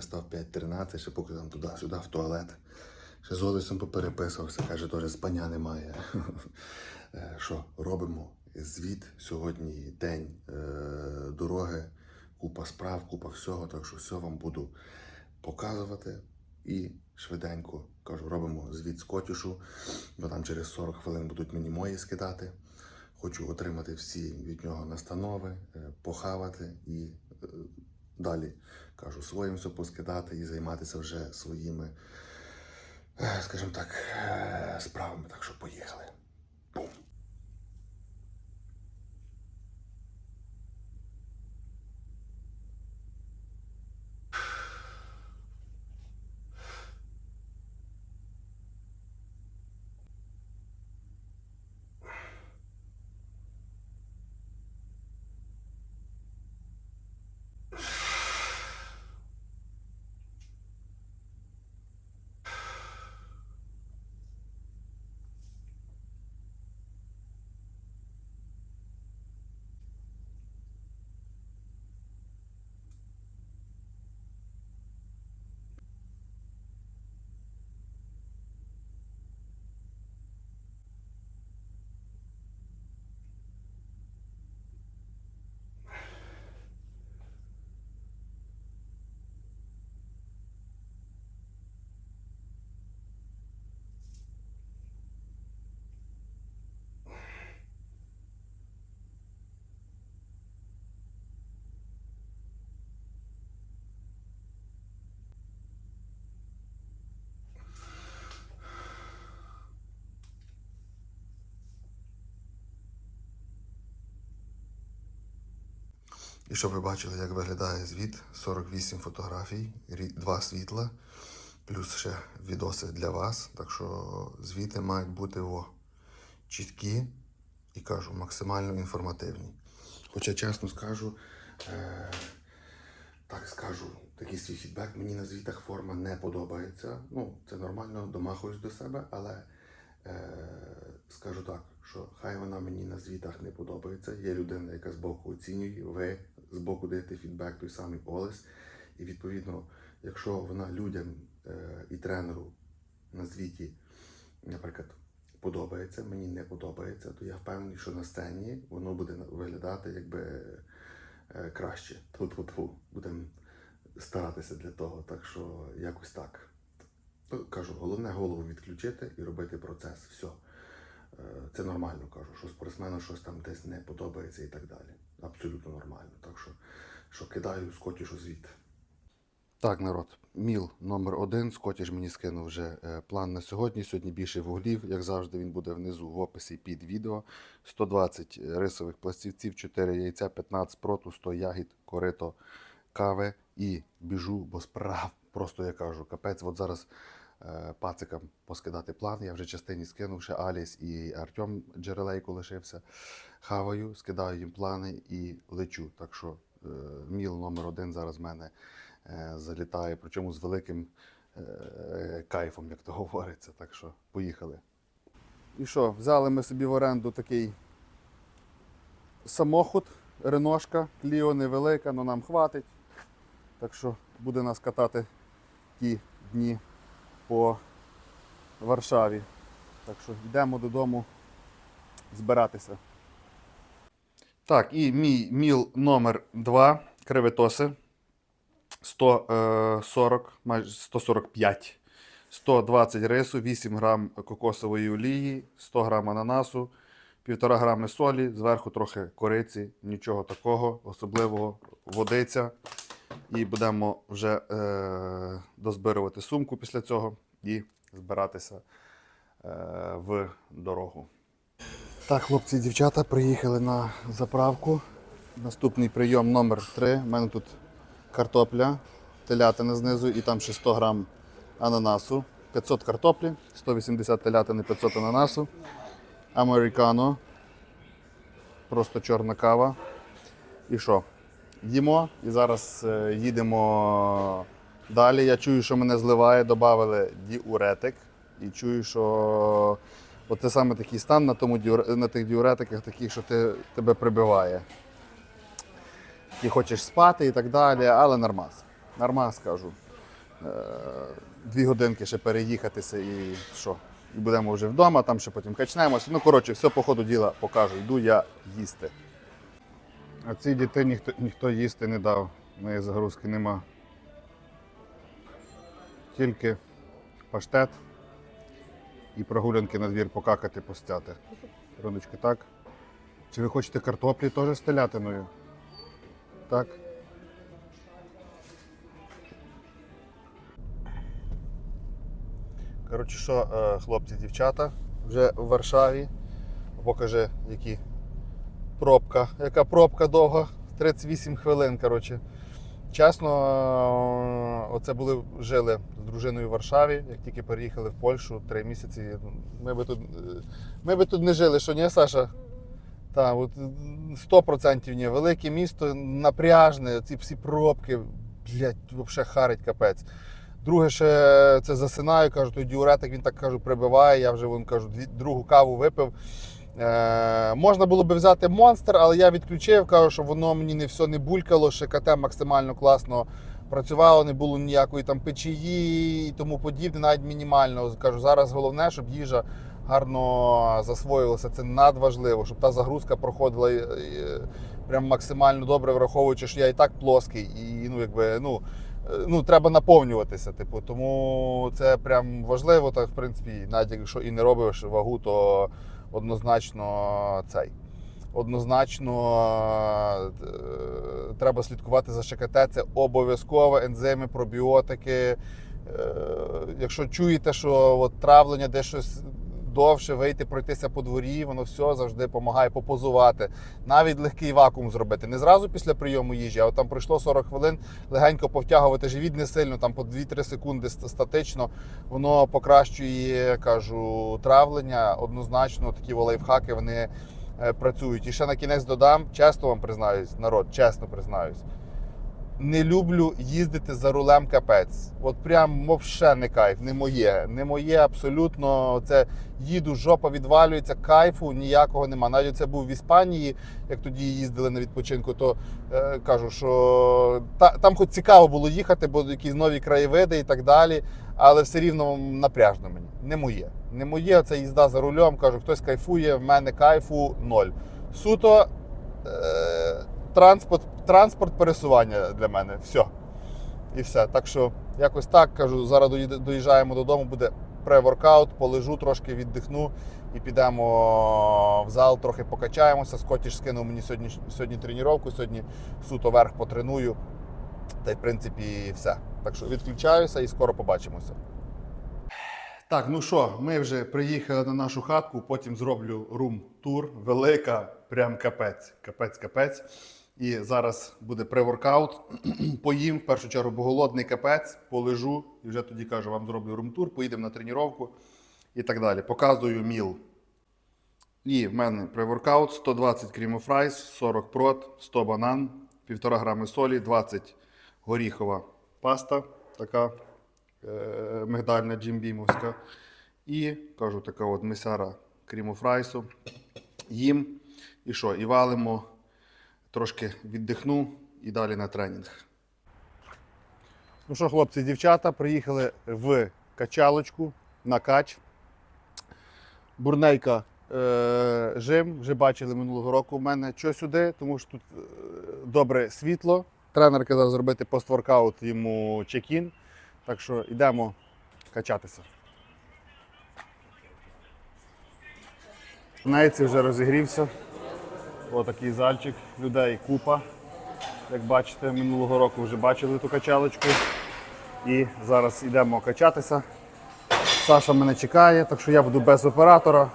я став 5.13, ще поки там туди-сюди в туалет. Ще з Олесем попереписувався, каже, теж спання немає. Е, Що робимо? Звіт сьогодні день е, дороги, купа справ, купа всього, так що все вам буду показувати. І швиденько кажу, робимо звіт з котюшу, бо там через 40 хвилин будуть мені мої скидати. Хочу отримати всі від нього настанови, е, похавати і далі кажу, своїм все поскидати і займатися вже своїми, е, скажімо так, е, справами. Так що поїхали. І щоб ви бачили, як виглядає звіт, 48 фотографій, два світла, плюс ще відоси для вас. Так що звіти мають бути о, чіткі і кажу, максимально інформативні. Хоча, чесно скажу, е- так скажу, такий свій фідбек. Мені на звітах форма не подобається. Ну, це нормально, домахуюсь до себе, але е, скажу так, що хай вона мені на звітах не подобається. Є людина, яка збоку оцінює, ви збоку даєте фідбек, той самий Олес. І відповідно, якщо вона людям е, і тренеру на звіті, наприклад, подобається, мені не подобається, то я впевнений, що на сцені воно буде виглядати якби е, краще. Тьфу-тьфу-тьфу. Будемо старатися для того. Так що якось так. Ну, Кажу, головне голову відключити і робити процес. Все. Е, Це нормально кажу, що спортсмену щось там десь не подобається і так далі. Абсолютно нормально. Так що, що кидаю скотішу звіт. Так, народ, міл номер один. Скотіш мені скинув вже е, план на сьогодні. Сьогодні більше вуглів, як завжди, він буде внизу в описі під відео. 120 рисових пластівців, 4 яйця, 15 проту, 100 ягід, корито, кави і біжу, бо справ, просто я кажу, капець, от зараз пацикам поскидати план. Я вже частині скинув, ще Аліс і Артем Джерелейко лишився. Хаваю, скидаю їм плани і лечу. Так що е, міл номер один зараз в мене е, залітає, причому з великим е, кайфом, як то говориться. Так що поїхали. І що, взяли ми собі в оренду такий самохід, реношка, Кліо невелика, але нам хватить. Так що буде нас катати ті дні по Варшаві. Так що йдемо додому збиратися. Так, і мій міл номер 2 кривитоси. 140, майже 145, 120 рису, 8 грам кокосової олії, 100 грам ананасу, 1,5 грами солі, зверху трохи кориці, нічого такого, особливого водиця. І будемо вже е, дозбирувати сумку після цього і збиратися е, в дорогу. Так, хлопці і дівчата приїхали на заправку. Наступний прийом номер 3. У мене тут картопля, телятина знизу і там ще 100 грам ананасу. 500 картоплі, 180 телятини, 500 ананасу. Американо. Просто чорна кава. І що? Їмо і зараз е, їдемо далі. Я чую, що мене зливає, додали діуретик. І чую, що От це саме такий стан на, тому, на тих діуретиках, такий, що ти, тебе прибиває. Ти хочеш спати і так далі, але нормас. Нормас кажу. Е, Дві годинки ще переїхатися і що? І будемо вже вдома, там ще потім качнемося. Ну, коротше, все по ходу діла покажу. Йду я їсти. А цій дитині ніхто, ніхто їсти не дав. Неї загрузки нема. Тільки паштет і прогулянки на двір покакати, постяти. Рудочки, так? Чи ви хочете картоплі теж з телятиною? Так. Коротше, що, е, хлопці, дівчата вже в Варшаві. Покаже, які пробка. Яка пробка довга? 38 хвилин. Коротше. Чесно, оце були жили з дружиною в Варшаві, як тільки переїхали в Польщу три місяці. Ми би тут, ми би тут не жили, що ні, Саша? Так, от е, 100% ні. Велике місто напряжне, ці всі пробки, блядь, взагалі харить капець. Друге, ще це засинаю, кажу, той діуретик, він так кажу, прибиває. Я вже вон, кажу, другу каву випив. Е, можна було би взяти монстр, але я відключив, кажу, що воно мені не все не булькало, ще КТ максимально класно працювало, не було ніякої там печії і тому подібне, навіть мінімально. Кажу, зараз головне, щоб їжа гарно засвоїлася. Це надважливо, щоб та загрузка проходила е, е, прям максимально добре, враховуючи, що я і так плоский, і ну, якби, ну, ну, треба наповнюватися. Типу, тому це прям важливо. Так, в принципі, навіть якщо і не робиш вагу, то однозначно цей. Однозначно е, треба слідкувати за ШКТ. Це обов'язково ензими, пробіотики. Е, Якщо чуєте, що от травлення де щось довше, вийти, пройтися по дворі, воно все завжди допомагає попозувати. Навіть легкий вакуум зробити. Не зразу після прийому їжі, а от там пройшло 40 хвилин, легенько повтягувати живіт не сильно, там по 2-3 секунди статично. Воно покращує, кажу, травлення. Однозначно, такі лайфхаки вони е, працюють. І ще на кінець додам, чесно вам признаюсь, народ, чесно признаюсь. Не люблю їздити за рулем капець. От прям вообще не кайф, не моє. Не моє абсолютно. Це їду, жопа відвалюється, кайфу ніякого нема. Навіть це був в Іспанії, як тоді їздили на відпочинку, то е, кажу, що та, там хоч цікаво було їхати, бо якісь нові краєвиди і так далі. Але все рівно напряжно мені. Не моє. Не моє це їзда за рулем. Кажу, хтось кайфує, в мене кайфу ноль. Суто е, транспорт, транспорт пересування для мене. Все. І все. Так що якось так кажу. Зараз доїжджаємо додому, буде пре-воркаут, полежу, трошки віддихну і підемо в зал, трохи покачаємося. Скотіш скинув мені сьогодні, сьогодні тренування, сьогодні суто верх потреную. Та й в принципі все. Так що відключаюся і скоро побачимося. Так, ну що, ми вже приїхали на нашу хатку, потім зроблю рум-тур. Велика, прям капець, капець, капець. І зараз буде преворкаут. Поїм, в першу чергу, бо голодний капець, полежу і вже тоді кажу, вам зроблю рум-тур, поїдемо на тренування і так далі. Показую міл. І в мене преворкаут 120 крімофрайс, 40 прот, 100 банан, 1,5 грами солі, 20 горіхова паста, така е, мигдальна джимбімовська. І кажу, така от месара крімофрайсу. Їм. І що? І валимо, трошки віддихну і далі на тренінг. Ну що, хлопці, дівчата, приїхали в качалочку на кач. Бурнейка е, жим, вже бачили минулого року в мене. Що сюди, тому що тут е, добре світло. Тренер казав зробити постворкаут йому чек-ін. Так що йдемо качатися. Нейці вже розігрівся. Отакий зальчик, людей купа. Як бачите, минулого року вже бачили ту качалочку. І зараз йдемо качатися. Саша мене чекає, так що я буду без оператора.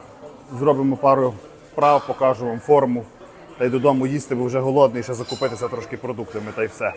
Зробимо пару вправ, покажу вам форму. Та й додому їсти, бо вже голодний, ще закупитися трошки продуктами та й все.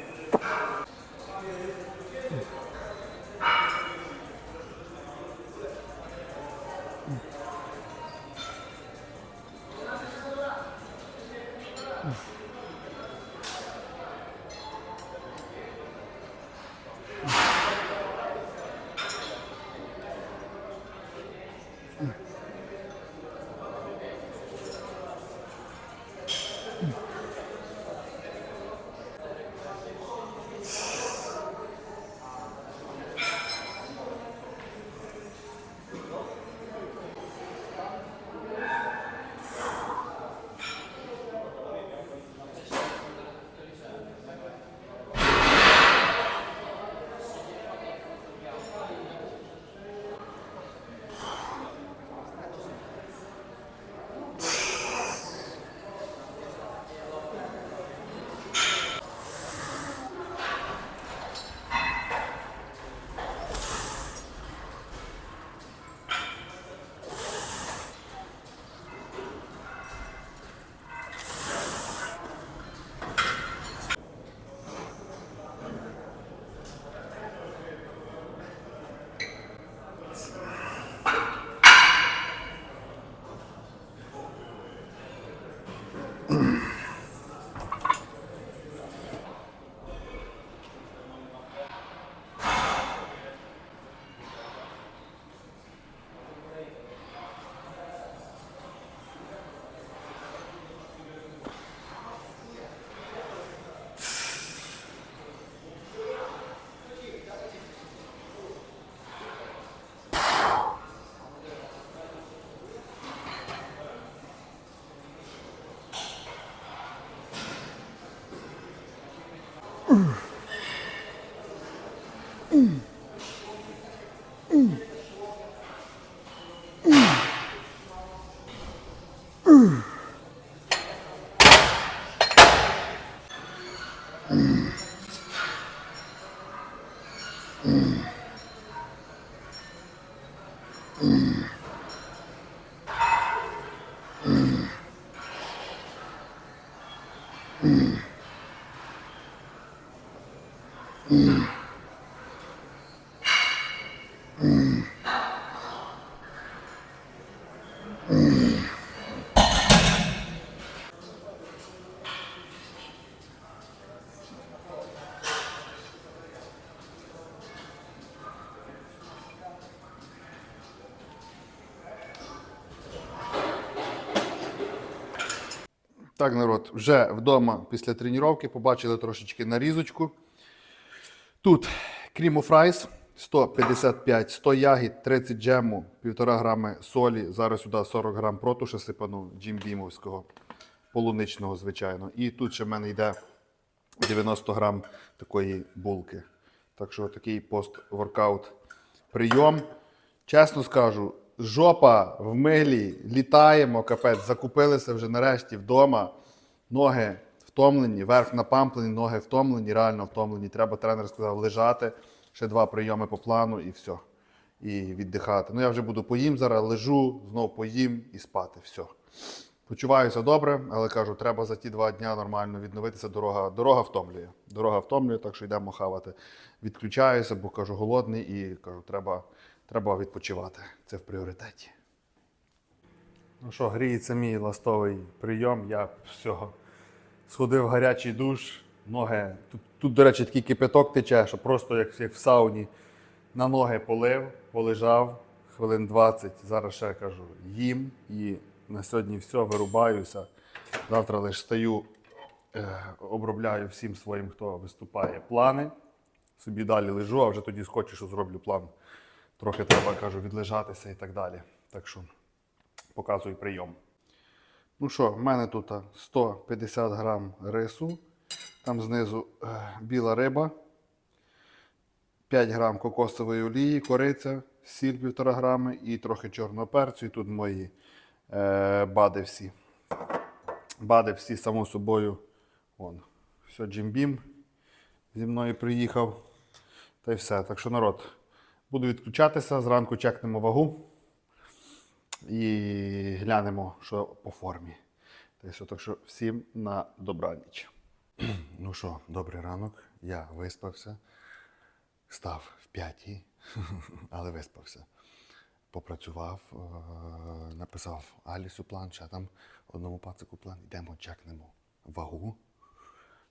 Так, народ, вже вдома після тренування побачили трошечки нарізочку. Тут крім фрайс 155, 100 ягід, 30 джему, 1,5 грами солі. Зараз сюди 40 грам протуша сипану джимбімовського, полуничного, звичайно. І тут ще в мене йде 90 грам такої булки. Так що такий пост-воркаут прийом. Чесно скажу, жопа в милі, літаємо, капець, закупилися вже нарешті вдома. Ноги втомлені, верх напамплені, ноги втомлені, реально втомлені. Треба, тренер сказав, лежати. Ще два прийоми по плану і все. І віддихати. Ну я вже буду поїм зараз, лежу, знов поїм і спати. Все. Почуваюся добре, але кажу, треба за ті два дня нормально відновитися. Дорога, дорога втомлює. Дорога втомлює, так що йдемо хавати. Відключаюся, бо кажу, голодний і кажу, треба, треба відпочивати. Це в пріоритеті. Ну що, гріється мій ластовий прийом. Я всього сходив в гарячий душ, ноги. Тут, тут, до речі, такий кипяток тече, що просто як, як в сауні. На ноги полив, полежав хвилин 20. Зараз ще кажу, їм і на сьогодні все, вирубаюся. Завтра лише стаю, е, обробляю всім своїм, хто виступає, плани. Собі далі лежу, а вже тоді схочу, що зроблю план. Трохи треба, кажу, відлежатися і так далі. Так що показую прийом. Ну що, в мене тут 150 грам рису, там знизу е, біла риба, 5 грам кокосової олії, кориця, сіль 1,5 грами і трохи чорного перцю. І тут мої е, бади всі. Бади всі, само собою. Вон, все, джимбім зі мною приїхав. Та й все. Так що, народ, буду відключатися, зранку чекнемо вагу і глянемо, що по формі. Та так що всім на добраніч. Ну що, добрий ранок. Я виспався. Став в п'ятій, але виспався. Попрацював, е, написав Алісу план, ще там одному пацику план. Йдемо, чекнемо вагу.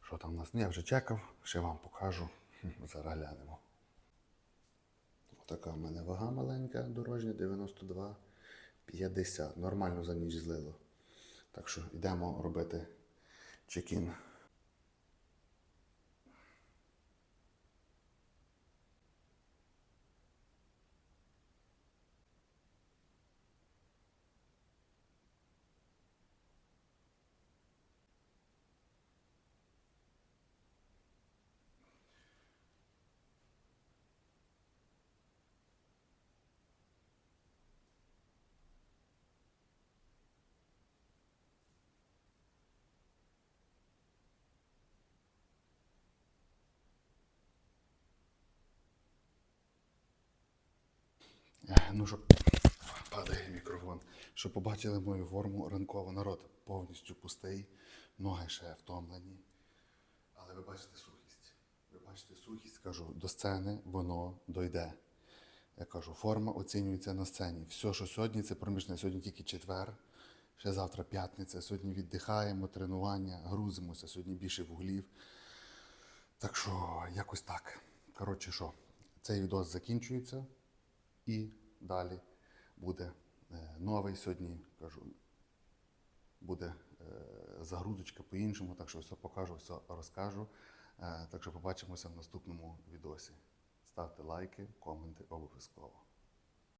Що там у нас? Ну, я вже чекав, ще вам покажу. Зараз глянемо. Така в мене вага маленька, дорожня, 92,50. Нормально за ніч злило. Так що йдемо робити чекін. Ну, щоб падає мікрофон. Щоб побачили мою форму ранкового народ повністю пустий, ноги ще втомлені. Але ви бачите сухість. Ви бачите сухість, кажу, до сцени воно дойде. Я кажу, форма оцінюється на сцені. Все, що сьогодні, це проміжне. Сьогодні тільки четвер, ще завтра п'ятниця. Сьогодні віддихаємо, тренування, грузимося, сьогодні більше вуглів. Так що якось так. Коротше, що, цей відос закінчується. І далі буде е, новий сьогодні, кажу, буде е, загрузочка по-іншому, так що все покажу, все розкажу. Е, Так що побачимося в наступному відосі. Ставте лайки, коменти обов'язково.